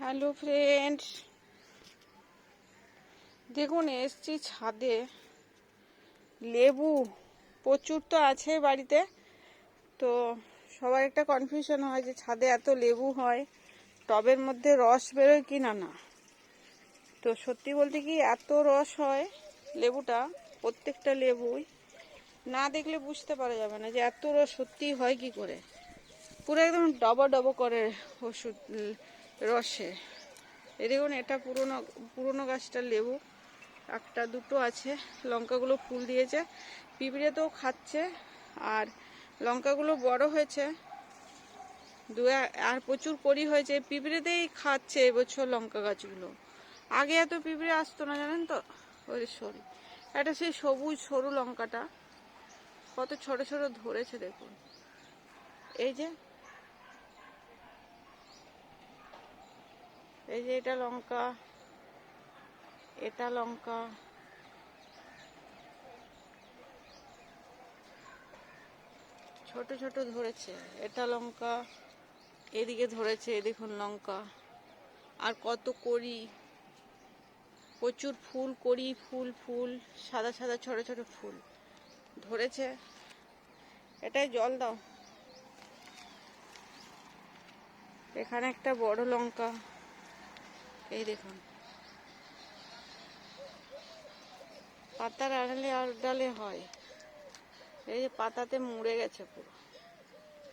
Hello friends. দেখুন, এসছি ছাদে। লেবু প্রচুর তো আছে বাড়িতে। তো সবার একটা কনফিউশন হয় যে ছাদে এত লেবু হয়, টবের মধ্যে রস বেরোয় কি না। না তো সত্যি বলতে কি এত রস হয় লেবুটা, প্রত্যেকটা লেবুই। না দেখলে বুঝতে পারা যাবে না যে এত রস সত্যি হয় কি করে। পুরো একদম ডবো ডবো করে ওষুধ রসে। এই দেখুন, এটা পুরনো পুরনো গাছটার লেবু। একটা দুটো আছে, লঙ্কাগুলো ফুল দিয়েছে। পিঁপড়ে তো খাচ্ছে, আর লঙ্কাগুলো বড় হয়েছে। দু আর প্রচুর করি হয়েছে। পিঁপড়েতেই খাচ্ছে এবছর লঙ্কা গাছগুলো। আগে এত পিঁপড়ে আসতো না, জানেন তো? ওই সরি। এটা সেই সবুজ, সরু লঙ্কাটা। কত ছোট ছোট ধরেছে, দেখুন। এই যে এই যে এটা লঙ্কা এটা লঙ্কা। ছোট ছোট ধরেছে, এটা লঙ্কা, এদিকে ধরেছে দেখুন লঙ্কা। আর কত করি, প্রচুর ফুল, করি ফুল ফুল, সাদা সাদা ছোট ছোট ফুল ধরেছে। এটাই জল দাও। এখানে একটা বড় লঙ্কা। এই দেখুন। পাতার আড়ালে আড়ালে হয়। এই যে পাতাতে মুড়ে গেছে পুরো।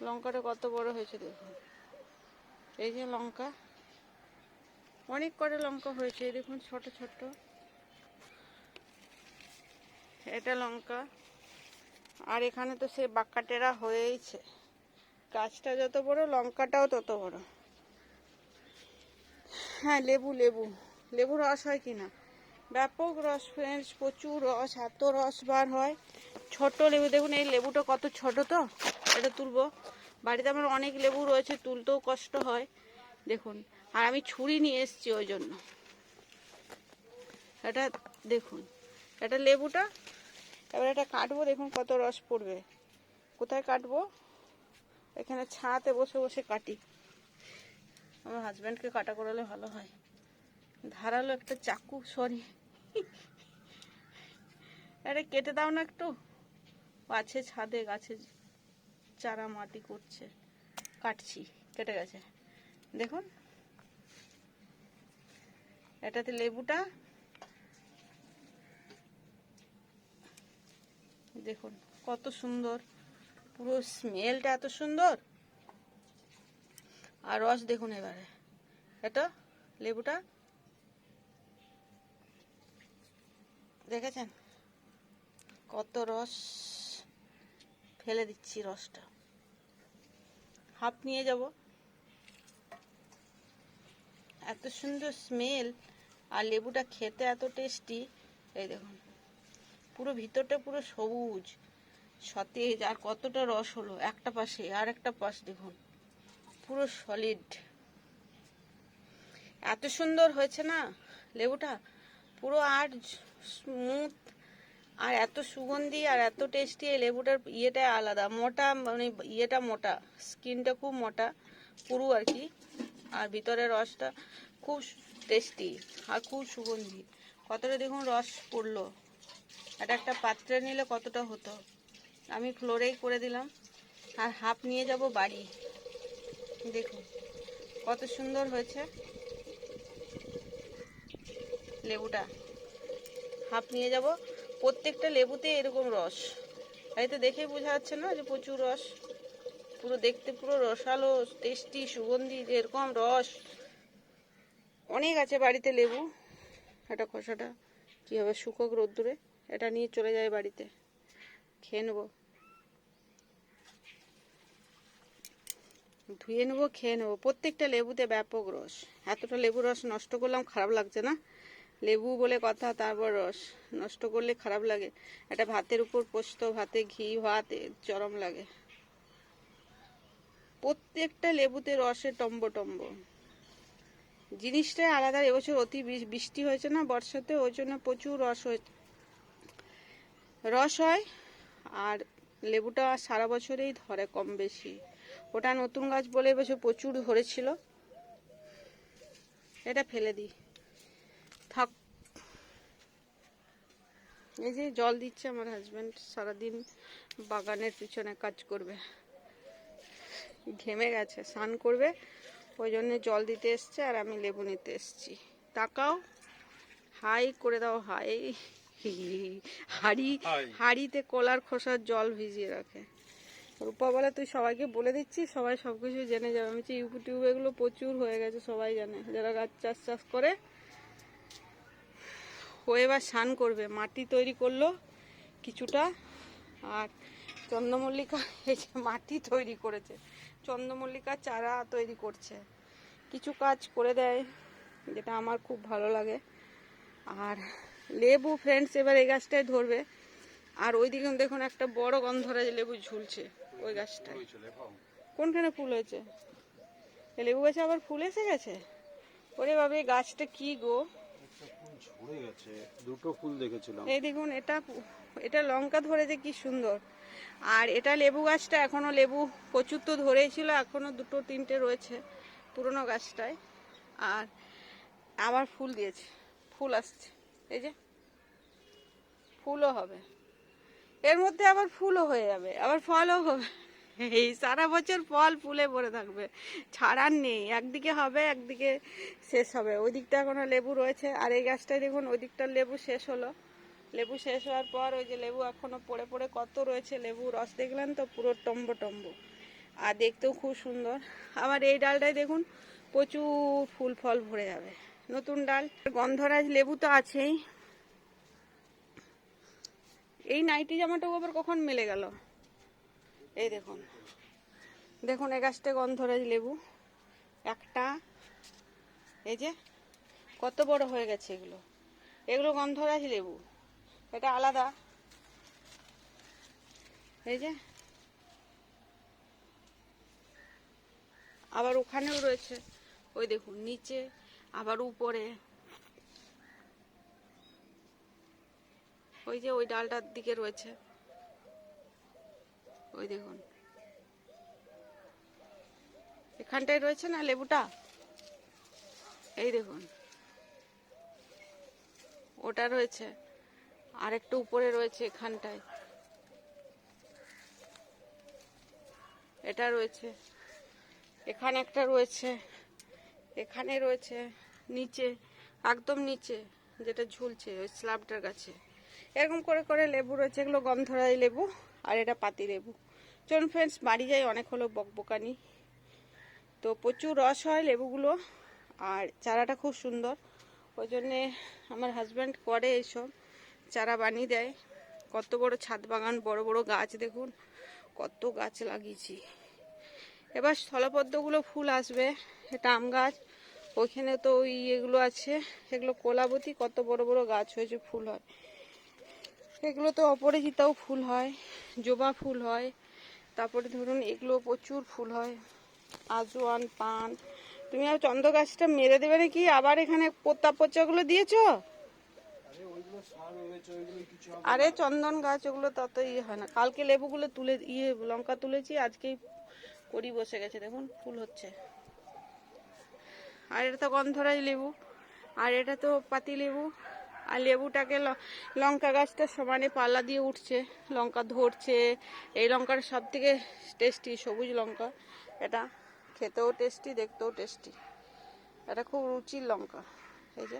লঙ্কাটা কত বড় হয়েছে দেখুন। এই যে লঙ্কা। অনেক কটা লঙ্কা হয়েছে দেখুন ছোট ছোট। এটা লঙ্কা। আর এখানে তো সে বাক্কাটেরা হয়েইছে। গাছটা যত বড়, লঙ্কাটাও তত বড়। হ্যাঁ লেবু লেবু। লেবু রস হয় কি না? ব্যাপক রস ফ্রেন্ডস প্রচুর রস, এত রস বার হয়। ছোট লেবু, দেখুন এই লেবুটা কত ছোট তো? এটা তুলবো। বাড়িতে আমার অনেক লেবু রয়েছে, তুলতেও কষ্ট হয়। দেখুন, আর আমি ছুরি নিয়ে এসেছি ওই জন্য। এটা দেখুন, এটা লেবুটা। এবার এটা কাটবো, দেখুন কত রস পড়বে। কোথায় কাটবো? এখানে ছাতে বসে বসে কাটি। আমার হাজব্যান্ডকে কাটা করালে ভালো হয়। ধারালো একটা চাকু সরি আরে, কেটে দাও না একটু। আছে ছাদে, গাছে চারা মাটি করছে। কাটছি, কেটে গেছে। দেখুন। এটাতে লেবুটা। দেখুন, কত সুন্দর। পুরো স্মেলটা এত সুন্দর। আর রস দেখুন এবারে। এটা লেবুটা। দেখেছেন? কত রস ফেলে দিচ্ছি রসটা। হাফ নিয়ে যাব। এত সুন্দর স্মেল। আর লেবুটা খেতে এত টেস্টি। এই দেখুন। পুরো ভিতরটা পুরো সবুজ। সতেজ। আর কতটা রস হলো। একটা পাশে আর একটা পাশ দেখুন। পুরো সলিড এত সুন্দর হয়েছে না? লেবুটা পুরো আর স্মুথ আর এত সুগন্ধি আর এত টেস্টি এই লেবুটার ইয়েটা আলাদা। মোটা মানে ইয়েটা মোটা স্কিনটা খুব মোটা, পুরু আর কি। আর ভিতরের রসটা খুব টেস্টি আর খুব সুগন্ধি। কতটা দেখুন রস পড়ল। এটা একটা পাত্রে নিলে কতটা হতো? আমি ফ্লোরেই করে দিলাম। আর হাফ নিয়ে যাব বাড়ি। দেখুন, কত সুন্দর হয়েছে। লেবুটা। হাফ নিয়ে যাব। প্রত্যেকটা লেবুতে এরকম রস। এই তো দেখেই বোঝা যাচ্ছে না যে প্রচুর রস। পুরো দেখতে পুরো রসালো টেস্টি সুগন্ধি যে এরকম রস। অনেক আছে বাড়িতে লেবু। এটা খোসাটা। কী হবে? শুকক রোদ্দুরে। এটা নিয়ে চলে যায় বাড়িতে। খেয়ে নেব। ধুয়ে নেব, খেয়ে নেব। প্রত্যেকটা লেবুতে ব্যাপক রস। এতটা লেবু রস নষ্ট করলাম, খারাপ লাগছে না? লেবু বলে কথা, তারপর রস। নষ্ট করলে খারাপ লাগে। এটা ভাতের উপর পোস্ত, ভাতে ঘি, ভাত চরম লাগে। প্রত্যেকটা লেবুতে রসে টম্ব টম্ব। জিনিসটাই আলাদা, এবছর অতি বৃষ্টি হয়েছে না, বর্ষাতে, ওই জন্য প্রচুর রস হয়েছে রস হয়। আর লেবুটা সারা বছরেই ধরে কম বেশি। ওটা নতুন গাছ বলে এবছর প্রচুর ধরেছিল। এটা ফেলে দিই। থাক। এই যে জল দিচ্ছে আমার হাজব্যান্ড সারাদিন বাগানের পিছনে কাজ করবে। ঘেমে গেছে স্নান করবে। ওই জন্য জল দিতে এসছে আর আমি লেবু নিতে এসছি। তাকাও। হাই করে দাও হাই। হাড়ি। হাড়িতে কলার খোসার জল ভিজিয়ে রাখে। রূপা বলে, তুই সবাইকে বলে দিচ্ছিস, সবাই সব কিছু জেনে যাবে। আমি ইউটিউব এগুলো প্রচুর হয়ে গেছে, সবাই জানে। যারা গাছ চাষ চাষ করে, ও এবার স্নান করবে। মাটি তৈরি করল কিছুটা, আর চন্দ্রমল্লিকা এই যে মাটি তৈরি করেছে, চন্দ্রমল্লিকা চারা তৈরি করছে। কিছু কাজ করে দেয়, যেটা আমার খুব ভালো লাগে। আর লেবু ফ্রেন্ডস এবার এই গাছটাই ধরবে। আর ওইদিকে দেখুন, একটা বড় গন্ধরাজ লেবু ঝুলছে। ওই গাছটায়। কোনখানে ফুল হয়েছে? লেবু গাছে আবার ফুল এসে গেছে? ওরে বাবা এই গাছটা কি গো? ঝরে গেছে দুটো ফুল দেখেছিলাম। এই দেখুন এটা এটা লঙ্কা ধরেছে কি সুন্দর। আর এটা লেবু গাছটা এখনও লেবু প্রচুর তো ধরেই ছিল এখনও দুটো তিনটে রয়েছে পুরনো গাছটায়। আর আবার ফুল দিয়েছে ফুল আসছে। এই যে ফুলও হবে। এর মধ্যে আবার ফুলও হয়ে যাবে, আবার ফলও হবে। এই সারা বছর ফল ফুলে ভরে থাকবে ছাড়ার নেই, একদিকে হবে, একদিকে শেষ হবে। ওই দিকটা এখনও লেবু রয়েছে, আর এই গাছটায় দেখুন ওই দিকটার লেবু শেষ হলো। লেবু শেষ হওয়ার পর ওই যে লেবু এখনও পড়ে পড়ে কত রয়েছে, লেবু রস দেখলেন তো, পুরো টম্ব টম্ব। আর দেখতেও খুব সুন্দর। আবার এই ডালটায় দেখুন, প্রচুর ফুল ফল ভরে যাবে। নতুন ডাল, গন্ধরাজ লেবু তো আছেই। এই নাইটি জামাটাও আবার কখন মেলে গেল? এই দেখুন। দেখুন এ গাছটা গন্ধরাজ লেবু। একটা। এই যে, কত বড় হয়ে গেছে এগুলো। এগুলো গন্ধরাজ লেবু। এটা আলাদা। এই যে। আবার ওখানেও রয়েছে। ওই দেখুন, নিচে, আবার উপরে। ওই যে ওই ডালটার দিকে রয়েছে। ওই দেখুন। এখানটায় রয়েছে না লেবুটা? এই দেখুন। ওটা রয়েছে। আর একটু উপরে রয়েছে এখানটায়। এটা রয়েছে। এখানে একটা রয়েছে। এখানে রয়েছে নিচে, একদম নিচে, যেটা ঝুলছে ওই স্ল্যাবটার কাছে। এরকম করে করে লেবু রয়েছে, এগুলো গন্ধরাই লেবু আর এটা পাতি লেবু। চলুন ফ্রেন্ডস বাড়ি যাই, অনেক হলো বকবকানি। তো প্রচুর রস হয় লেবুগুলো, আর চারাটা খুব সুন্দর। ওই জন্যে আমার হাজব্যান্ড করে এইসব চারা বানিয়ে দেয়। কত বড় ছাদ বাগান, বড় বড় গাছ দেখুন, কত গাছ লাগিয়েছি। এবার স্থলপদ্মগুলো ফুল আসবে, এটা আম গাছ। ওইখানে তো ওই এগুলো আছে এগুলো কোলাবতী কত বড় বড় গাছ হয়েছে, ফুল হয়। এগুলো তো অপরাজিতাও ফুল হয় জবা ফুল হয় তারপরে ধরুন এগুলো প্রচুর ফুল হয় আজওয়ান পান। তুমি আর চন্দ্র গাছটা মেরে দেবে নাকি? আবার এখানে পোতা পচাগুলো দিয়েছ? আরে চন্দন গাছ ওগুলো তত ইয়ে হয় না। কালকে লেবুগুলো তুলে ইয়ে লঙ্কা তুলেছি আজকেই করি বসে গেছে দেখুন ফুল হচ্ছে। আর এটা তো গন্ধরাজ লেবু আর এটা তো পাতি লেবু। আর লেবুটাকে লঙ্কা গাছটা সমানে পাল্লা দিয়ে উঠছে, লঙ্কা ধরছে। এই লঙ্কার সব থেকে টেস্টি সবুজ লঙ্কা। এটা খেতেও টেস্টি দেখতেও টেস্টি এটা খুব রুচির লঙ্কা। এই যে,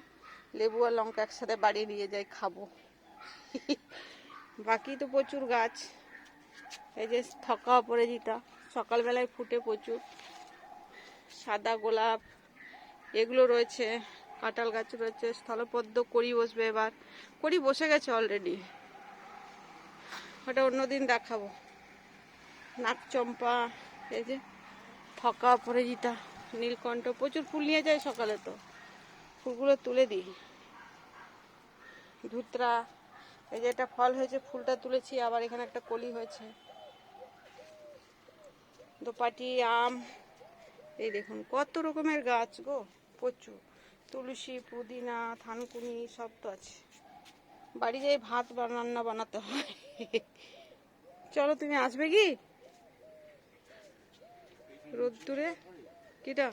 লেবু আর লঙ্কা একসাথে বাড়ি নিয়ে যাই, খাব। বাকি তো প্রচুর গাছ। এই যে, থকা অপরাজিতা। সকালবেলায় ফুটে প্রচুর। সাদা গোলাপ, এগুলো রয়েছে। কাঁঠাল গাছ রয়েছে, স্থলপদ্ম করি বসবে এবার। করি বসে গেছে অলরেডি ওটা অন্যদিন দেখাবো। নাক চম্পা, এই যে থকা অপরাজিতা, নীলকণ্ঠ, প্রচুর ফুল নিয়ে যায় সকালে তো। ফুলগুলো তুলে দিই। ধুতরা, এই যে একটা ফল হয়েছে, ফুলটা তুলেছি, আবার এখানে একটা কলি হয়েছে। দোপাটি, আম, এই দেখুন, কত রকমের গাছ গো, প্রচুর। তুলসী, পুদিনা, থানকুনি, সব তো আছে। বাড়ি যাই ভাত রান্না বানাতে হয়। চলো, তুমি আসবে কি? রোদ্দুরে? কিটা?